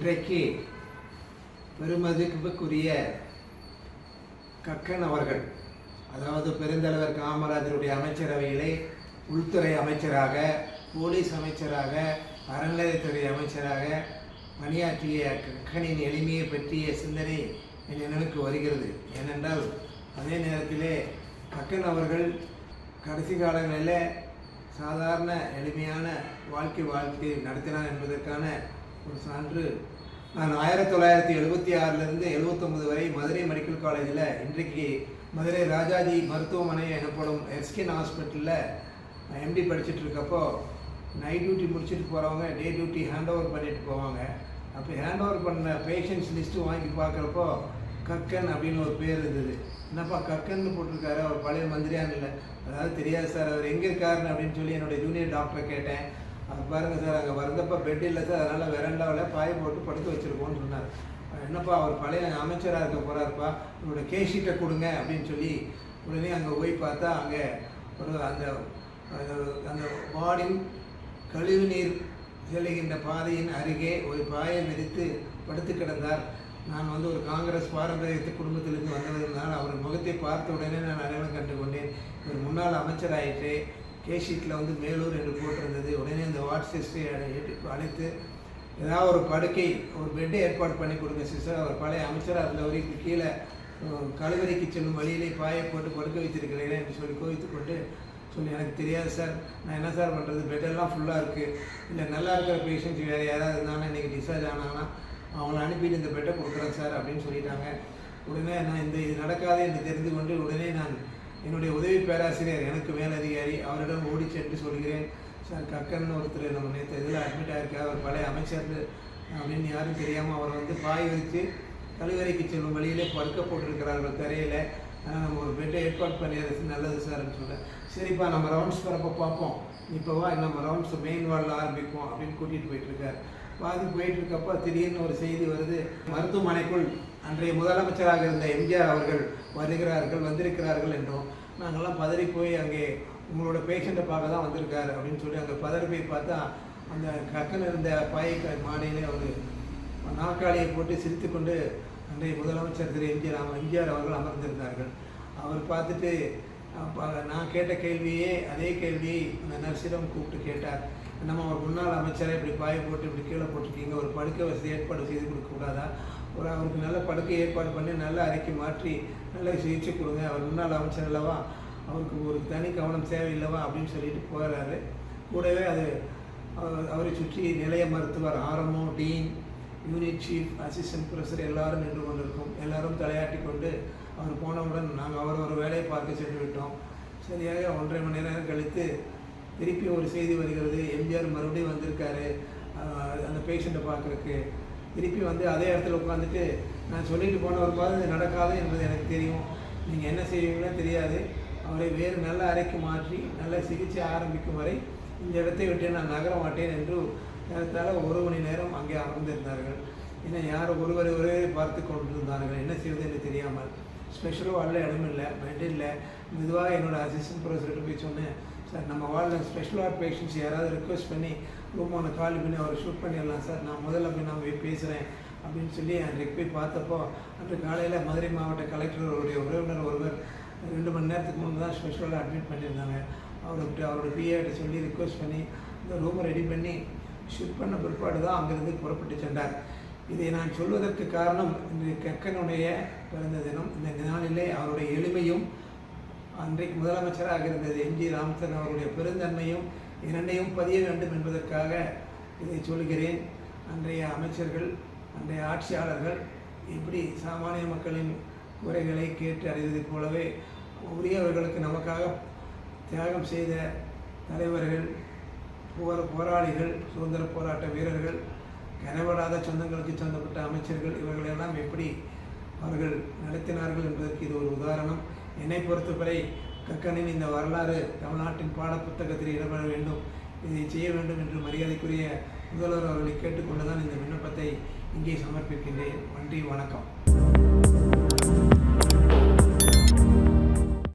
இன்றைக்கு பெருமதிப்புக்குரிய கக்கன் அவர்கள் அதாவது பெருந்தலைவர் காமராஜருடைய அமைச்சரவையிலே உள்துறை அமைச்சராக போலீஸ் அமைச்சராக அறநிலையத்துறை அமைச்சராக பணியாற்றிய கக்கனின் எளிமையை பற்றிய சிந்தனை என் நினைவுக்கு வருகிறது. ஏனென்றால் அதே நேரத்திலே கக்கன் அவர்கள் கடைசி காலங்களில் சாதாரண எளிமையான வாழ்க்கை வாழ்க்கை நடத்தினார் என்பதற்கான ஒரு சான்று. நான் ஆயிரத்தி தொள்ளாயிரத்தி எழுபத்தி ஆறிலிருந்து எழுபத்தொம்பது வரை மதுரை மெடிக்கல் காலேஜில் இன்றைக்கு மதுரை ராஜாஜி மருத்துவமனை எனப்படும் எஸ்கின் ஹாஸ்பிட்டலில் எம்டி படிச்சுட்டு இருக்கப்போ நைட் டியூட்டி முடிச்சுட்டு போகிறவங்க டே டியூட்டி ஹேண்ட் ஓவர் பண்ணிட்டு போவாங்க. அப்போ ஹேண்ட் ஓவர் பண்ண பேஷண்ட்ஸ் லிஸ்ட்டு வாங்கி பார்க்குறப்போ கக்கன் அப்படின்னு ஒரு பேர் இருந்தது. என்னப்பா கக்கன்னு போட்டிருக்காரு? அவர் பழைய மந்திரியான்னு இல்லை. அதாவது தெரியாது சார் அவர் எங்கே இருக்காருன்னு அப்படின்னு சொல்லி என்னுடைய ஜூனியர் டாக்டரை கேட்டேன். அது பாருங்க சார் அங்கே வந்தப்போ பெட் இல்லை சார் அதனால் வெரண்டாவில் பாய் போட்டு படுத்து வச்சுருக்கோன்னு சொன்னார். என்னப்பா அவர் பழைய அமைச்சராக இருக்க போகிறாருப்பா உங்களோட கேஷீட்டை கொடுங்க அப்படின்னு சொல்லி உடனே அங்கே போய் பார்த்தா அங்கே ஒரு அந்த அந்த- வார்டில் கழிவு கழிவுநீர் செல்லுகின்ற பாதையின் அருகே ஒரு பாயை விரித்து படுத்து கிடந்தார். நான் வந்து ஒரு காங்கிரஸ் பாரம்பரியத்து குடும்பத்திலிருந்து வந்தவர்களால் அவர் முகத்தை பார்த்த உடனே நான் அடையாளம் கண்டு கொண்டேன். இவர் முன்னாள் அமைச்சராயிற்று கேஷீட்டில் வந்து மேலூர் என்று போட்டிருந்தது. உடனே அந்த வார்ட் சிஸ்டரை அழைத்து ஏதாவது ஒரு படுக்கை ஒரு பெட்டை ஏற்பாடு பண்ணி கொடுங்க சிஸ்டர் அவர் பழைய அமைச்சராக இருந்தவருக்கு கீழே கழுவறைக்கு செல்லும் வழியிலே பாயை போட்டு படுக்க வைத்திருக்கிறேன் என்று சொல்லி கோவித்து கொண்டு சொல்லி எனக்கு தெரியாது சார் நான் என்ன சார் பண்ணுறது பெட்டெல்லாம் ஃபுல்லாக இருக்குது இல்லை நல்லா இருக்கிற பேஷண்ட்ஸ் வேறு யாராவது இருந்தாங்கன்னா இன்றைக்கி டிஸ்சார்ஜ் ஆனாங்கன்னா அவங்கள அனுப்பிட்டு இந்த பெட்டை கொடுக்குறேன் சார் அப்படின்னு சொல்லிட்டாங்க. உடனே நான் இந்த இது நடக்காது என்று தெரிந்து கொண்டு உடனே நான் என்னுடைய உதவி பேராசிரியர் எனக்கு மேலதிகாரி அவரிடம் ஓடி சென்று சொல்கிறேன். சார் கக்கன் ஒருத்தர் நம்ம நேற்று இதில் அட்மிட் ஆகிருக்கார் அவர் பழைய அமைச்சர் அப்படின்னு யாரும் தெரியாமல் அவரை வந்து பாய் வச்சு கழிவறைக்கு செல்லும் வழியிலே படுக்க போட்டிருக்கிறார்கள் தரையில். ஆனால் நம்ம ஒரு பெட்டை ஏற்பாடு பண்ணிடுறது நல்லது சார்ன்னு சொல்கிறேன் சரிப்பா நம்ம ரவுண்ட்ஸ் வரப்போ பார்ப்போம். இப்போ வா நம்ம ரவுண்ட்ஸ் மெயின் வார்டில் ஆரம்பிப்போம் அப்படின்னு கூட்டிகிட்டு போயிட்டுருக்கார் பாதி போயிட்டு இருக்கப்போ திடீர்னு ஒரு செய்தி வருது. மருத்துவமனைக்குள் அன்றைய முதலமைச்சராக இருந்த எம்ஜிஆர் அவர்கள் வருகிறார்கள் வந்திருக்கிறார்கள் என்றும் நாங்கள்லாம் பதறி போய் அங்கே உங்களோட பேஷண்ட்டை பார்க்க தான் வந்திருக்காரு அப்படின்னு சொல்லி அங்கே பதறி போய் பார்த்தா அந்த கக்கன் இருந்த பாய் மாடையிலே அவர் நாற்காலியை போட்டு சிரித்துக்கொண்டு அன்றைய முதலமைச்சர் திரு எம்ஜிஆர் எம்ஜிஆர் அவர்கள் அமர்ந்திருந்தார்கள். அவர் பார்த்துட்டு நான் கேட்ட கேள்வியே அதே கேள்வியை அந்த நர்ஸிடம் கூப்பிட்டு கேட்டார். நம்ம ஒரு முன்னாள் அமைச்சரை இப்படி பாய போட்டு இப்படி கீழே போட்டிருக்கீங்க. ஒரு படுக்கை வசதி ஏற்பாடு செய்து கொடுக்கக்கூடாதா ஒரு அவருக்கு நல்ல படுக்கை ஏற்பாடு பண்ணி நல்ல அறிக்கை மாற்றி நல்ல சிகிச்சை கொடுங்க. அவர் முன்னாள் அமைச்சர் அல்லவா? அவருக்கு ஒரு தனி கவனம் தேவையில்லவா அப்படின்னு சொல்லிட்டு போகிறாரு கூடவே அது அவரை சுற்றி நிலைய மருத்துவர் RMO dean unit chief assistant professor எல்லாரும் நின்று கொண்டிருக்கும். எல்லாரும் தலையாட்டி கொண்டு அவர் போனவுடன் நாங்கள் அவர் ஒரு வேலையை பார்க்க சென்று விட்டோம். சரியாக ஒன்றரை மணி நேரம் கழித்து திருப்பி ஒரு செய்தி வருகிறது. எம்ஜிஆர் மறுபடியும் வந்திருக்காரு. அந்த பேஷண்ட்டை பார்க்குறக்கு திருப்பி வந்து அதே இடத்துல உட்காந்துட்டு நான் சொல்லிட்டு போன ஒரு பாது நடக்காது என்பது எனக்கு தெரியும். நீங்கள் என்ன செய்வீங்களோ தெரியாது. அவரை வேறு நல்ல அறைக்கு மாற்றி நல்ல சிகிச்சை ஆரம்பிக்கும் வரை இந்த இடத்தை விட்டு நான் நகர மாட்டேன் என்று நேரத்தால் ஒரு மணி நேரம் அங்கே அமர்ந்திருந்தார்கள். ஏன்னா யார் ஒருவரை ஒருவரை பார்த்து கொண்டிருந்தார்கள். என்ன செய்வது என்று தெரியாமல். ஸ்பெஷல் அல்ல இடமில்லை இல்லை. பெட் இல்லை மெதுவாக என்னோடய அசிஸ்டன்ட் ப்ரொஃபஸர்கிட்ட போய் சொன்னேன். சார் நம்ம வார்டில் ஸ்பெஷல் வார்ட் பேஷண்ட்ஸ் யாராவது ரிக்வெஸ்ட் பண்ணி ரூம் ஒன்று கால் பண்ணி அவரை ஷூட் பண்ணிடலாம் சார். நான் முதல்ல போய் நான் போய் பேசுகிறேன் அப்படின்னு சொல்லி அன்றைக்கு போய் பார்த்தப்போ அன்று காலையில் மதுரை மாவட்ட கலெக்டருடைய உறவினர் ஒருவர் ரெண்டு மணி நேரத்துக்கு முன்பு தான் ஸ்பெஷலாக அட்மிட் பண்ணியிருந்தாங்க. அவர்கிட்ட அவரோட பிஏட்ட சொல்லி ரிக்வெஸ்ட் பண்ணி இந்த ரூமை ரெடி பண்ணி ஷிஃப்ட் பண்ண பிற்பாடு தான் அங்கிருந்து புறப்பட்டு சென்றார். இதை நான் சொல்வதற்கு காரணம் இந்த கக்கனுடைய பிறந்த தினம். இந்த நாளிலே அவருடைய எளிமையும் அன்றைக்கு முதலமைச்சராக இருந்தது எம்ஜி ராமச்சந்திரன் அவருடைய பெருந்தன்மையும் இரண்டையும் பதிய வேண்டும் என்பதற்காக இதை சொல்கிறேன். அன்றைய அமைச்சர்கள் அன்றைய ஆட்சியாளர்கள் எப்படி சாமானிய மக்களின் குறைகளை கேட்டு அறிவதைப் போலவே உரியவர்களுக்கு நமக்காக தியாகம் செய்த தலைவர்கள் போர போராளிகள் சுதந்திர போராட்ட வீரர்கள் கனவடாத சொந்தங்களுக்கு சொந்தப்பட்ட அமைச்சர்கள் இவர்களெல்லாம் எப்படி அவர்கள் நடத்தினார்கள் என்பதற்கு இது ஒரு உதாரணம். என்னை பொறுத்தவரை கக்கனின் இந்த வரலாறு தமிழ்நாட்டின் பாடப்புத்தகத்தில் இடம்பெற வேண்டும். இதை செய்ய வேண்டும் என்று மரியாதைக்குரிய முதல்வர் அவர்களை கேட்டுக்கொண்டுதான் இந்த விண்ணப்பத்தை இங்கே சமர்ப்பிக்கின்றேன். நன்றி வணக்கம்.